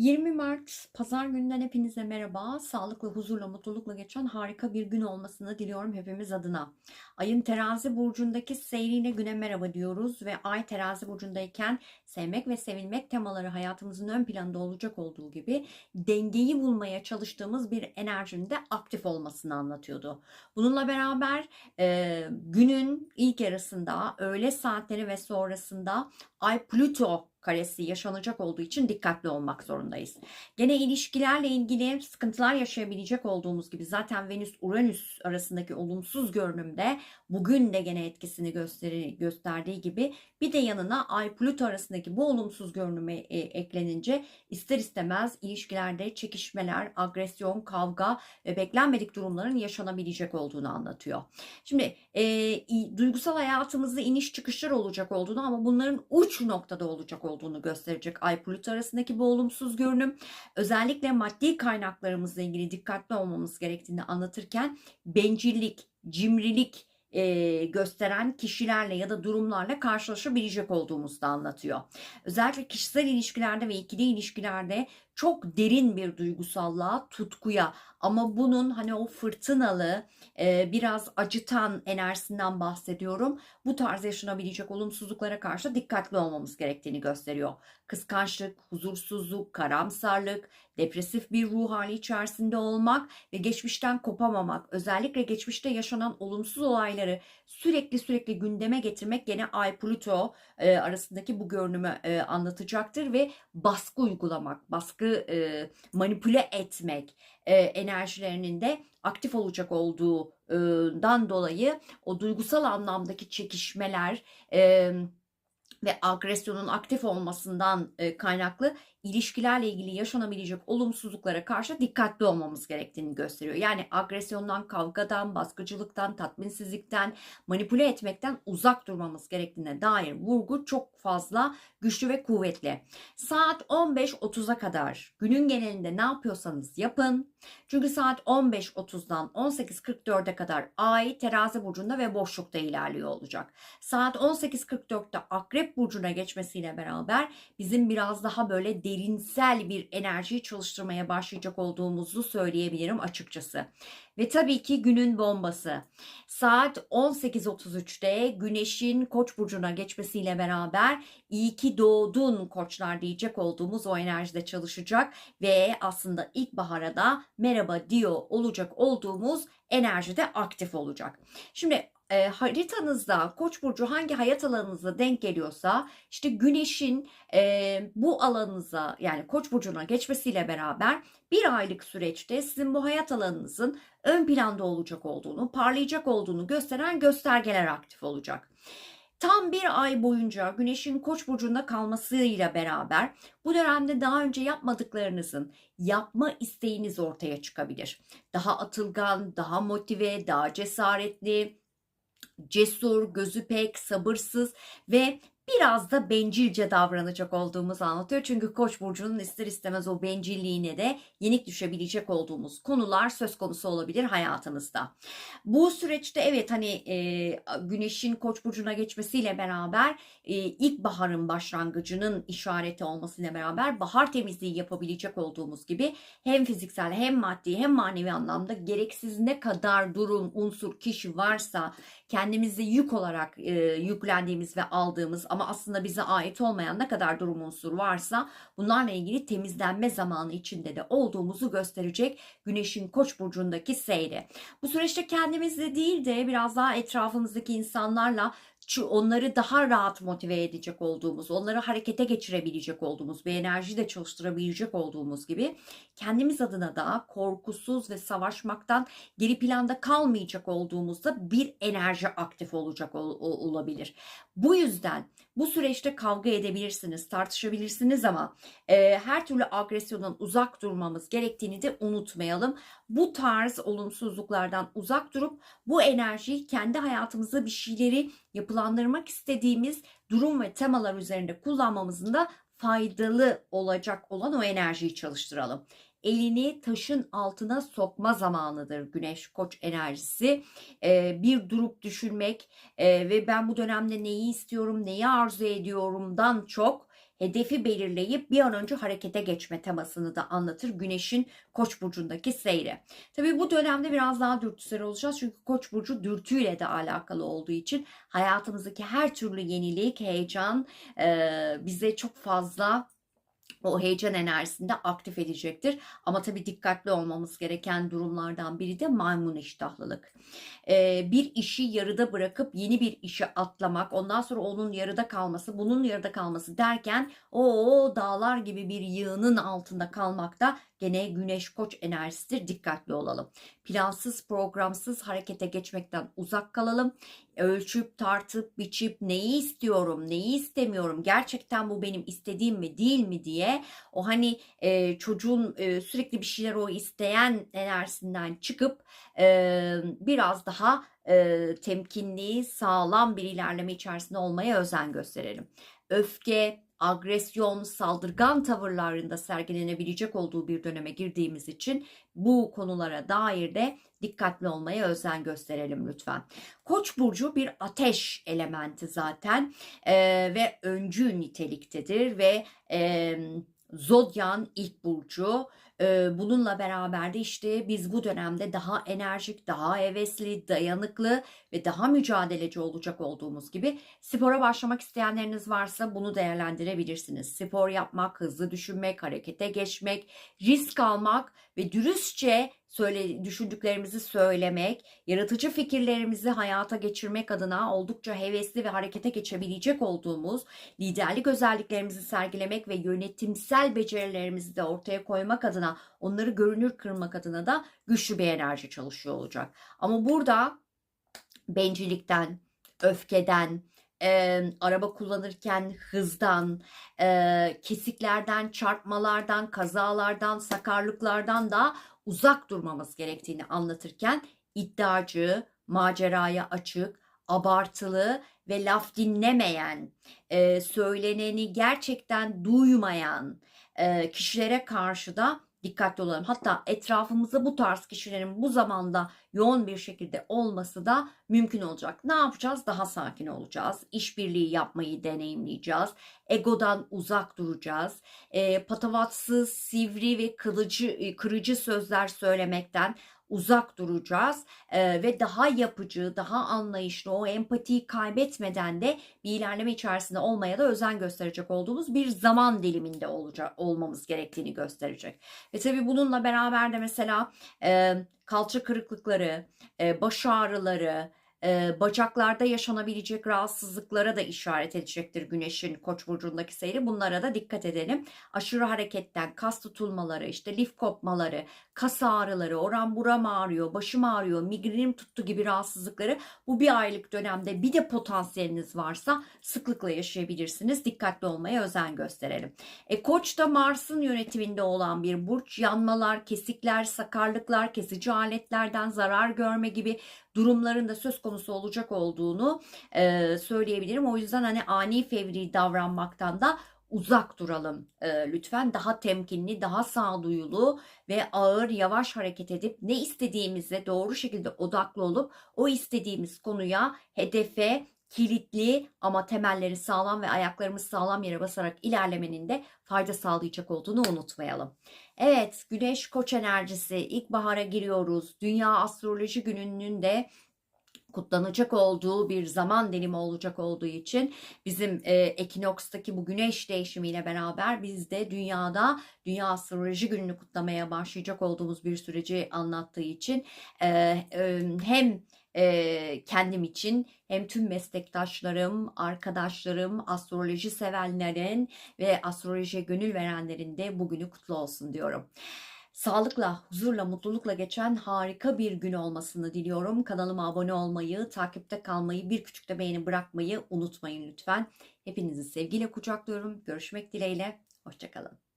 20 Mart Pazar gününden hepinize merhaba. Sağlıklı, huzurla, mutlulukla geçen harika bir gün olmasını diliyorum hepimiz adına. Ayın terazi burcundaki seyriyle güne merhaba diyoruz ve ay terazi burcundayken sevmek ve sevilmek temaları hayatımızın ön planında olacak olduğu gibi dengeyi bulmaya çalıştığımız bir enerjinin de aktif olmasını anlatıyordu. Bununla beraber e, günün ilk yarısında öğle saatleri ve sonrasında ay Plüto karesi yaşanacak olduğu için dikkatli olmak zorundayız. Gene ilişkilerle ilgili sıkıntılar yaşayabilecek olduğumuz gibi zaten Venüs-Uranüs arasındaki olumsuz görünümde bugün de gene etkisini gösteri, gösterdiği gibi bir de yanına Ay-Plüto arasındaki bu olumsuz görünüme e, eklenince ister istemez ilişkilerde çekişmeler, agresyon, kavga ve beklenmedik durumların yaşanabilecek olduğunu anlatıyor. Şimdi e, duygusal hayatımızda iniş çıkışlar olacak olduğunu ama bunların uç noktada olacak olduğunu gösterecek Ay Plüto arasındaki bu olumsuz görünüm. Özellikle maddi kaynaklarımızla ilgili dikkatli olmamız gerektiğini anlatırken bencillik, cimrilik, e, gösteren kişilerle ya da durumlarla karşılaşabilecek olduğumuzu da anlatıyor. Özellikle kişisel ilişkilerde ve ikili ilişkilerde çok derin bir duygusallığa, tutkuya ama bunun hani o fırtınalı, e, biraz acıtan enerjisinden bahsediyorum. Bu tarz yaşanabilecek olumsuzluklara karşı dikkatli olmamız gerektiğini gösteriyor. Kıskançlık, huzursuzluk, karamsarlık, depresif bir ruh hali içerisinde olmak ve geçmişten kopamamak, özellikle geçmişte yaşanan olumsuz olayları sürekli sürekli gündeme getirmek gene Ay Plüto e, arasındaki bu görünümü e, anlatacaktır ve baskı uygulamak, baskı manipüle etmek e, enerjilerinin de aktif olacak olduğundan dolayı o duygusal anlamdaki çekişmeler e, ve agresyonun aktif olmasından e, kaynaklı ilişkilerle ilgili yaşanabilecek olumsuzluklara karşı dikkatli olmamız gerektiğini gösteriyor. Yani agresyondan, kavgadan, baskıcılıktan, tatminsizlikten, manipüle etmekten uzak durmamız gerektiğine dair vurgu çok fazla güçlü ve kuvvetli. Saat 15.30'a kadar günün genelinde ne yapıyorsanız yapın. Çünkü saat 15.30'dan 18.44'e kadar ay terazi burcunda ve boşlukta ilerliyor olacak. Saat 18.44'te akrep burcuna geçmesiyle beraber bizim biraz daha böyle derinsel bir enerjiyi çalıştırmaya başlayacak olduğumuzu söyleyebilirim açıkçası. Ve tabii ki günün bombası. Saat 18.33'te Güneş'in Koç burcuna geçmesiyle beraber iyi ki doğdun koçlar diyecek olduğumuz o enerjide çalışacak ve aslında ilkbahara da merhaba diyor olacak olduğumuz enerjide aktif olacak. Şimdi e, haritanızda Koç burcu hangi hayat alanınıza denk geliyorsa işte Güneş'in e, bu alanınıza yani Koç burcuna geçmesiyle beraber bir aylık süreçte sizin bu hayat alanınızın ön planda olacak olduğunu, parlayacak olduğunu gösteren göstergeler aktif olacak. Tam bir ay boyunca Güneş'in Koç burcunda kalmasıyla beraber bu dönemde daha önce yapmadıklarınızın yapma isteğiniz ortaya çıkabilir. Daha atılgan, daha motive, daha cesaretli, cesur, gözü pek, sabırsız ve biraz da bencilce davranacak olduğumuzu anlatıyor. Çünkü Koç burcunun ister istemez o bencilliğine de yenik düşebilecek olduğumuz konular söz konusu olabilir hayatımızda. Bu süreçte evet hani e, Güneş'in Koç burcuna geçmesiyle beraber e, ilkbaharın başlangıcının işareti olmasıyla beraber bahar temizliği yapabilecek olduğumuz gibi hem fiziksel hem maddi hem manevi anlamda gereksiz ne kadar durum, unsur, kişi varsa kendimizi yük olarak e, yüklendiğimiz ve aldığımız ama aslında bize ait olmayan ne kadar durum unsur varsa bunlarla ilgili temizlenme zamanı içinde de olduğumuzu gösterecek Güneş'in Koç burcundaki seyri. Bu süreçte kendimizle değil de biraz daha etrafımızdaki insanlarla onları daha rahat motive edecek olduğumuz, onları harekete geçirebilecek olduğumuz, bir enerji de çalıştırabilecek olduğumuz gibi kendimiz adına da korkusuz ve savaşmaktan geri planda kalmayacak olduğumuzda bir enerji aktif olacak ol, olabilir. Bu yüzden bu süreçte kavga edebilirsiniz, tartışabilirsiniz ama e, her türlü agresyondan uzak durmamız gerektiğini de unutmayalım. Bu tarz olumsuzluklardan uzak durup bu enerjiyi kendi hayatımızda bir şeyleri yapılandırmak istediğimiz durum ve temalar üzerinde kullanmamızın da faydalı olacak olan o enerjiyi çalıştıralım elini taşın altına sokma zamanıdır güneş koç enerjisi. Ee, bir durup düşünmek e, ve ben bu dönemde neyi istiyorum, neyi arzu ediyorumdan çok hedefi belirleyip bir an önce harekete geçme temasını da anlatır Güneş'in Koç burcundaki seyri. Tabii bu dönemde biraz daha dürtüsel olacağız çünkü Koç burcu dürtüyle de alakalı olduğu için hayatımızdaki her türlü yenilik, heyecan e, bize çok fazla o heyecan enerjisini de aktif edecektir. Ama tabii dikkatli olmamız gereken durumlardan biri de maymun iştahlılık. Ee, bir işi yarıda bırakıp yeni bir işe atlamak, ondan sonra onun yarıda kalması, bunun yarıda kalması derken o dağlar gibi bir yığının altında kalmak da gene güneş koç enerjisidir. Dikkatli olalım. Plansız, programsız harekete geçmekten uzak kalalım. Ölçüp, tartıp, biçip neyi istiyorum, neyi istemiyorum, gerçekten bu benim istediğim mi değil mi diye o hani e, çocuğun e, sürekli bir şeyler o isteyen enerjisinden çıkıp e, biraz daha e, temkinli, sağlam bir ilerleme içerisinde olmaya özen gösterelim. Öfke, agresyon, saldırgan tavırlarında sergilenebilecek olduğu bir döneme girdiğimiz için bu konulara dair de dikkatli olmaya özen gösterelim lütfen. Koç burcu bir ateş elementi zaten e, ve öncü niteliktedir ve e, Zodyan ilk burcu. Ee, bununla beraber de işte biz bu dönemde daha enerjik, daha hevesli, dayanıklı ve daha mücadeleci olacak olduğumuz gibi spora başlamak isteyenleriniz varsa bunu değerlendirebilirsiniz. Spor yapmak, hızlı düşünmek, harekete geçmek, risk almak ve dürüstçe söyle, düşündüklerimizi söylemek, yaratıcı fikirlerimizi hayata geçirmek adına oldukça hevesli ve harekete geçebilecek olduğumuz liderlik özelliklerimizi sergilemek ve yönetimsel becerilerimizi de ortaya koymak adına onları görünür kırmak adına da güçlü bir enerji çalışıyor olacak. Ama burada bencillikten, öfkeden, e, araba kullanırken hızdan, e, kesiklerden, çarpmalardan, kazalardan, sakarlıklardan da uzak durmamız gerektiğini anlatırken iddiacı, maceraya açık, abartılı ve laf dinlemeyen, e, söyleneni gerçekten duymayan e, kişilere karşı da dikkatli olalım. Hatta etrafımızda bu tarz kişilerin bu zamanda yoğun bir şekilde olması da mümkün olacak. Ne yapacağız? Daha sakin olacağız. İşbirliği yapmayı deneyimleyeceğiz. Egodan uzak duracağız. E, patavatsız, sivri ve kılıcı, kırıcı sözler söylemekten uzak duracağız e, ve daha yapıcı, daha anlayışlı, o empatiyi kaybetmeden de bir ilerleme içerisinde olmaya da özen gösterecek olduğumuz bir zaman diliminde olacak olmamız gerektiğini gösterecek. Ve tabii bununla beraber de mesela e, kalça kırıklıkları, e, baş ağrıları, e, bacaklarda yaşanabilecek rahatsızlıklara da işaret edecektir güneşin koç burcundaki seyri. Bunlara da dikkat edelim. Aşırı hareketten kas tutulmaları, işte lif kopmaları, kas ağrıları, oran buram ağrıyor, başım ağrıyor, migrenim tuttu gibi rahatsızlıkları bu bir aylık dönemde bir de potansiyeliniz varsa sıklıkla yaşayabilirsiniz. Dikkatli olmaya özen gösterelim. E, koç da Mars'ın yönetiminde olan bir burç. Yanmalar, kesikler, sakarlıklar, kesici aletlerden zarar görme gibi durumların da söz konusu olacak olduğunu e, söyleyebilirim. O yüzden hani ani fevri davranmaktan da uzak duralım e, lütfen. Daha temkinli, daha sağduyulu ve ağır, yavaş hareket edip ne istediğimize doğru şekilde odaklı olup o istediğimiz konuya, hedefe, kilitli ama temelleri sağlam ve ayaklarımız sağlam yere basarak ilerlemenin de fayda sağlayacak olduğunu unutmayalım. Evet, Güneş Koç enerjisi ilkbahara giriyoruz. Dünya Astroloji Günü'nün de kutlanacak olduğu bir zaman dilimi olacak olduğu için bizim e, Ekinoks'taki bu güneş değişimiyle beraber biz de dünyada Dünya Astroloji Günü'nü kutlamaya başlayacak olduğumuz bir süreci anlattığı için e, e, hem e, kendim için hem tüm meslektaşlarım, arkadaşlarım, astroloji sevenlerin ve astrolojiye gönül verenlerin de bugünü kutlu olsun diyorum. Sağlıkla, huzurla, mutlulukla geçen harika bir gün olmasını diliyorum. Kanalıma abone olmayı, takipte kalmayı, bir küçük de beğeni bırakmayı unutmayın lütfen. Hepinizi sevgiyle kucaklıyorum. Görüşmek dileğiyle. Hoşçakalın.